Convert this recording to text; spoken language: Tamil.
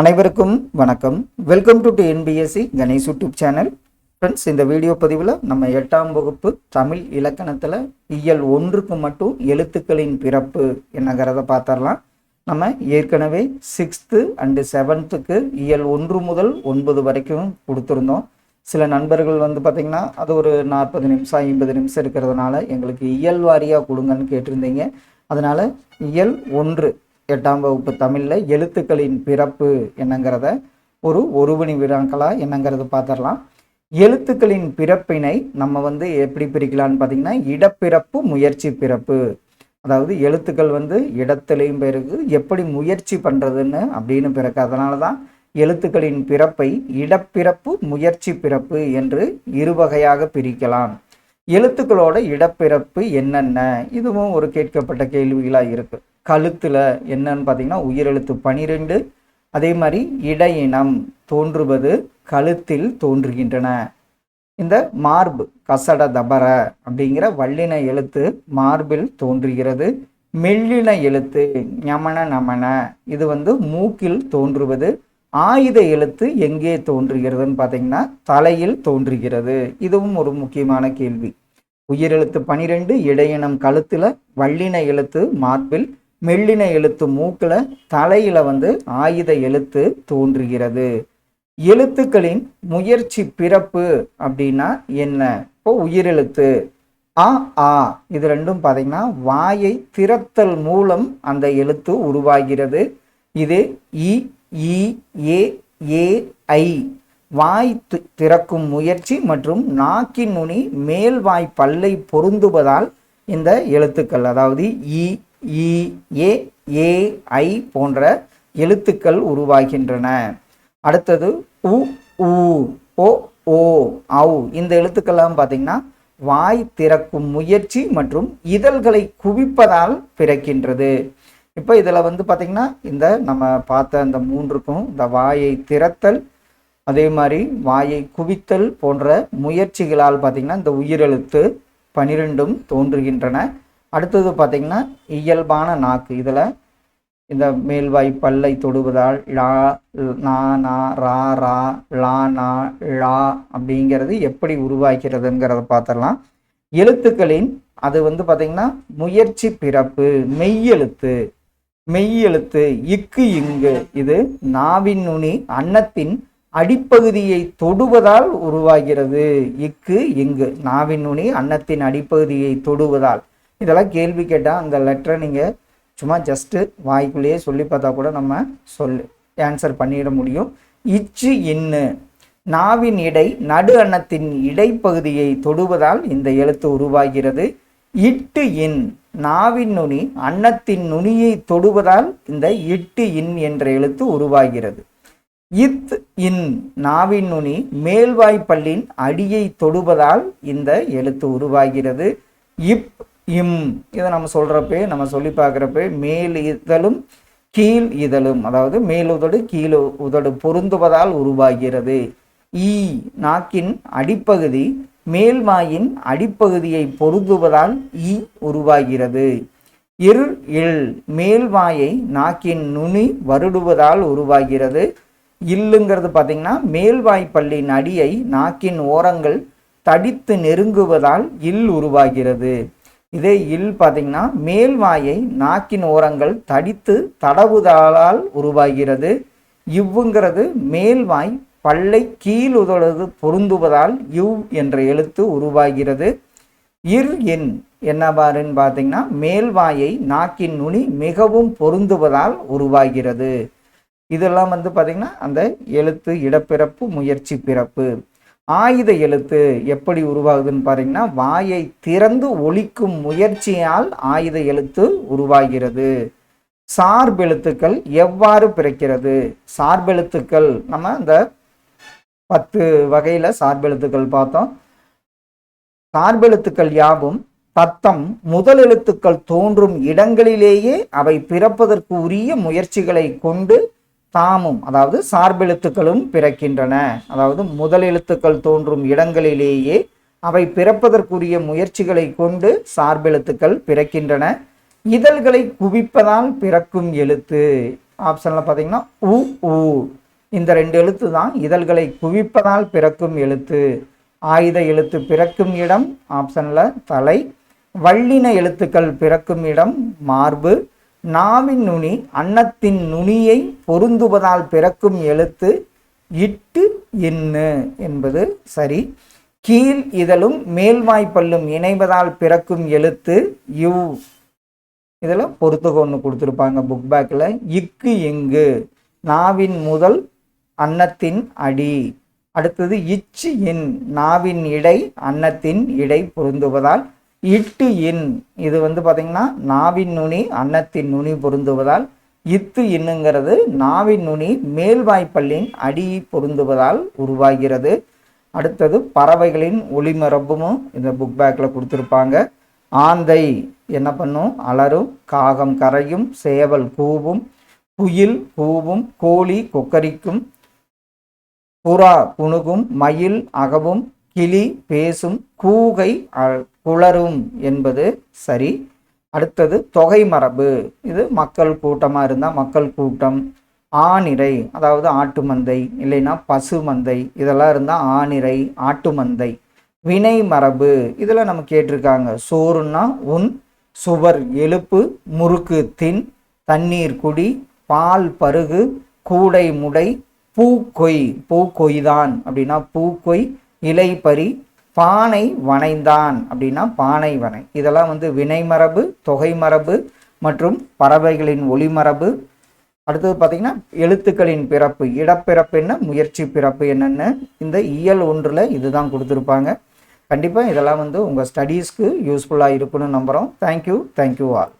அனைவருக்கும் வணக்கம். Welcome to NPSC Ganesh YouTube channel friends இந்த வீடியோ பதிவில் நம்ம எட்டாம் வகுப்பு தமிழ் இலக்கணத்தில் இயல் ஒன்றுக்கு மட்டும் எழுத்துக்களின் பிறப்பு என்னங்கிறத பார்த்துடலாம். நம்ம ஏற்கனவே சிக்ஸ்த்து அண்டு செவன்த்துக்கு இயல் ஒன்று முதல் ஒன்பது வரைக்கும் கொடுத்துருந்தோம். சில நண்பர்கள் வந்து பார்த்திங்கன்னா அது ஒரு நாற்பது நிமிஷம் ஐம்பது நிமிஷம் இருக்கிறதுனால எங்களுக்கு இயல் வாரியாக கொடுங்கன்னு கேட்டிருந்தீங்க. அதனால் இயல் ஒன்று எட்டாம் வகுப்பு தமிழில் எழுத்துக்களின் பிறப்பு என்னங்கிறத ஒரு ஒருவனி வினாக்களாக என்னங்கிறத பார்த்துடலாம் எழுத்துக்களின் பிறப்பினை நம்ம வந்து எப்படி பிரிக்கலான்னு பார்த்தீங்கன்னா இடப்பிறப்பு முயற்சி பிறப்பு. அதாவது எழுத்துக்கள் வந்து இடத்துலையும் பிறகு எப்படி முயற்சி பண்ணுறதுன்னு அப்படின்னு பிறகு அதனால தான் எழுத்துக்களின் பிறப்பை இடப்பிறப்பு முயற்சி பிறப்பு என்று இருவகையாக பிரிக்கலாம். எழுத்துக்களோட இடப்பிறப்பு என்னென்ன? இதுவும் ஒரு கேட்கப்பட்ட கேள்விகளாக இருக்குது கழுத்தில் என்னன்னு பார்த்தீங்கன்னா உயிரெழுத்து பனிரெண்டு. அதே மாதிரி இடையினம் தோன்றுவது கழுத்தில் தோன்றுகின்றன. இந்த மார்பு கசட தபர அப்படிங்கிற வல்லின எழுத்து மார்பில் தோன்றுகிறது. மெல்லின எழுத்து ஞமன நமன இது வந்து மூக்கில் தோன்றுவது. ஆயுத எழுத்து எங்கே தோன்றுகிறதுன்னு பார்த்தீங்கன்னா தலையில் தோன்றுகிறது. இதுவும் ஒரு முக்கியமான கேள்வி. உயிரெழுத்து பனிரெண்டு இடையினம் கழுத்தில் வல்லின எழுத்து மார்பில் மெல்லின எழுத்து மூக்கில் தலையில வந்து ஆயுத எழுத்து தோன்றுகிறது. எழுத்துக்களின் முயற்சி பிறப்பு அப்படின்னா என்ன? இப்போ உயிரெழுத்து. ஆ ஆ இது ரெண்டும் பார்த்தீங்கன்னா வாயை திறத்தல் மூலம் அந்த எழுத்து உருவாகிறது. இது இ இ ஏ ஏ ஐ. வாய் திறக்கும் முயற்சி மற்றும் நாக்கின் நுனி மேல் வாய் பல்லை பொருந்துவதால் இந்த எழுத்துக்கள் அதாவது இ இ ஏ ஏ ஐ போன்ற எழுத்துக்கள் உருவாகின்றன. அடுத்தது உ ஊ ஓ ஓ அவு இந்த எழுத்துக்கள்லாம் பார்த்தீங்கன்னா வாய் திறக்கும் முயற்சி மற்றும் இதழ்களை குவிப்பதால் பிறக்கின்றது. இப்போ இதில் வந்து பார்த்திங்கன்னா இந்த நம்ம பார்த்த அந்த மூன்றுக்கும் இந்த வாயை திறத்தல் அதே மாதிரி வாயை குவித்தல் போன்ற முயற்சிகளால் பார்த்தீங்கன்னா இந்த உயிரெழுத்து பனிரெண்டும் தோன்றுகின்றன. அடுத்தது பார்த்தீங்கன்னா இயல்பான நாக்கு. இதில் இந்த மேல்வாய் பல்லை தொடுவதால் லா நா நா ரா ரா லா நா லா அப்படிங்கிறது எப்படி உருவாக்கிறதுங்கிறத பார்த்துடலாம். எழுத்துக்களின் அது வந்து பார்த்தீங்கன்னா முயற்சி பிறப்பு மெய்யெழுத்து மெய்யெழுத்து இக்கு இங்கு. இது நாவின் நுனி அன்னத்தின் அடிப்பகுதியை தொடுவதால் உருவாகிறது. இக்கு இங்கு. நாவின் நுனி அன்னத்தின் அடிப்பகுதியை தொடுவதால். இதெல்லாம் கேள்வி கேட்டால் அந்த லெட்டரை நீங்கள் சும்மா ஜஸ்ட்டு வாய்க்குள்ளேயே சொல்லி பார்த்தா கூட நம்ம சொல்லு ஆன்சர் பண்ணிட முடியும். இச்சு இன்னு நாவின் இடை நடு அன்னத்தின் இடைப்பகுதியை தொடுவதால் இந்த எழுத்து உருவாகிறது. இட்டு இன் நாவின் நுனி அன்னத்தின் நுனியை தொடுவதால் இந்த இட்டு இன் என்ற எழுத்து உருவாகிறது. இத் இன் நாவின் நுனி மேல்வாய்ப்பல்லின் அடியை தொடுவதால் இந்த எழுத்து உருவாகிறது. இப் இம் இதை நம்ம சொல்கிறப்பே நம்ம சொல்லி பார்க்குறப்ப மேல் இதழும் கீழ் இதழும். அதாவது மேல் உதடு கீழ் உதடு பொருந்துவதால் உருவாகிறது. ஈ நாக்கின் அடிப்பகுதி மேல்மாயின் அடிப்பகுதியை பொருந்துவதால் ஈ உருவாகிறது. இர் இல் மேல்வாயை நாக்கின் நுனி வருடுவதால் உருவாகிறது. இல்லுங்கிறது பார்த்தீங்கன்னா மேல்வாய் பல்லின் அடியை நாக்கின் ஓரங்கள் தடித்து நெருங்குவதால் இல் உருவாகிறது. இதே இல் பார்த்தீங்கன்னா மேல்வாயை நாக்கின் ஓரங்கள் தடித்து தடவுதலால் உருவாகிறது. இவ்வுங்கிறது மேல்வாய் பல்லை கீழ் பொருந்துவதால் இவ் என்ற எழுத்து உருவாகிறது. இர் என் என்னவாறுன்னு பார்த்தீங்கன்னா மேல்வாயை நாக்கின் நுனி மிகவும் பொருந்துவதால் உருவாகிறது. இதெல்லாம் வந்து பார்த்தீங்கன்னா அந்த எழுத்து இடப்பிறப்பு முயற்சி பிறப்பு. ஆயுத எழுத்து எப்படி உருவாகுதுன்னு பார்த்தீங்கன்னா வாயை திறந்து ஒழிக்கும் முயற்சியால் ஆயுத எழுத்து உருவாகிறது. சார்பெழுத்துக்கள் எவ்வாறு பிறக்கிறது? சார்பெழுத்துக்கள் நம்ம இந்த பத்து வகையில் சார்பெழுத்துக்கள் பார்த்தோம். சார்பெழுத்துக்கள் யாவும் தத்தம் முதல் எழுத்துக்கள் தோன்றும் இடங்களிலேயே அவை பிறப்பதற்கு உரிய முயற்சிகளை கொண்டு தாமும் அதாவது சார்பெழுத்துக்களும் பிறக்கின்றன. அதாவது முதல் எழுத்துக்கள் தோன்றும் இடங்களிலேயே அவை பிறப்பதற்குரிய முயற்சிகளை கொண்டு சார்பெழுத்துக்கள் பிறக்கின்றன. இதழ்களை குவிப்பதால் பிறக்கும் எழுத்து. ஆப்ஷனில் பார்த்தீங்கன்னா உ ஊ இந்த ரெண்டு எழுத்து தான் இதழ்களை குவிப்பதால் பிறக்கும் எழுத்து. ஆயுத எழுத்து பிறக்கும் இடம் ஆப்ஷனில் தலை. வள்ளின எழுத்துக்கள் பிறக்கும் இடம் மார்பு. நாவின் நுனி அன்னத்தின் நுனியை பொருந்துவதால் பிறக்கும் எழுத்து இட்டு இன்னு என்பது சரி. கீழ் இதழும் மேல்வாய்ப்பல்லும் இணைவதால் பிறக்கும் எழுத்து யூ. இதில் பொறுத்துக ஒன்று கொடுத்துருப்பாங்க புக் பேக்கில் இக்கு எங்கு? நாவின் முதல் அன்னத்தின் அடி. அடுத்தது இச்சு இன் நாவின் இடை அன்னத்தின் இடை பொருந்துவதால் இட்டு இன். இது வந்து பார்த்திங்கன்னா நாவின் நுனி அன்னத்தின் நுனி பொருந்துவதால் இத்து இன்னுங்கிறது நாவின் நுனி மேல்வாய்ப்பல்லின் அடி பொருந்துவதால் உருவாகிறது. அடுத்தது பறவைகளின் ஒளிமரபும் இந்த புக் பேக்கில் கொடுத்துருப்பாங்க. ஆந்தை என்ன பண்ணும்? அலரும் காகம் கரையும் சேவல் கூவும் குயில் கூவும் கோழி கொக்கரிக்கும் புறா குணுகும் மயில் அகவும் கிளி பேசும் கூகை புலரும் என்பது சரி. அடுத்தது தொகை மரபு இது மக்கள் கூட்டமாக இருந்தால் மக்கள் கூட்டம். ஆணிரை அதாவது ஆட்டு மந்தை இல்லைன்னா பசு மந்தை இதெல்லாம் இருந்தால் ஆணிரை ஆட்டு மந்தை. வினை மரபு இதில் நம்ம கேட்டிருக்காங்க. சோறுன்னா உன் சுவர் எழுப்பு முறுக்கு தின் தண்ணீர் குடி பால் பருகு கூடை முடை பூக்கொய் பூக்கொய்தான் அப்படின்னா பூக்கொய் இலை பறி பானை வனைந்தான் அப்படின்னா பானை வனை இதெல்லாம் வந்து வினைமரபு தொகை மரபு மற்றும் பறவைகளின் ஒளிமரபு அடுத்தது பார்த்தீங்கன்னா எழுத்துக்களின் பிறப்பு இடப்பிறப்பு என்ன முயற்சி பிறப்பு என்னென்னு இந்த இயல் ஒன்றில் இதுதான் கொடுத்துருப்பாங்க. கண்டிப்பாக இதெல்லாம் வந்து உங்கள் ஸ்டடீஸ்க்கு யூஸ்ஃபுல்லாக இருக்குன்னு நம்புகிறோம் தேங்க்யூ தேங்க்யூ ஆல்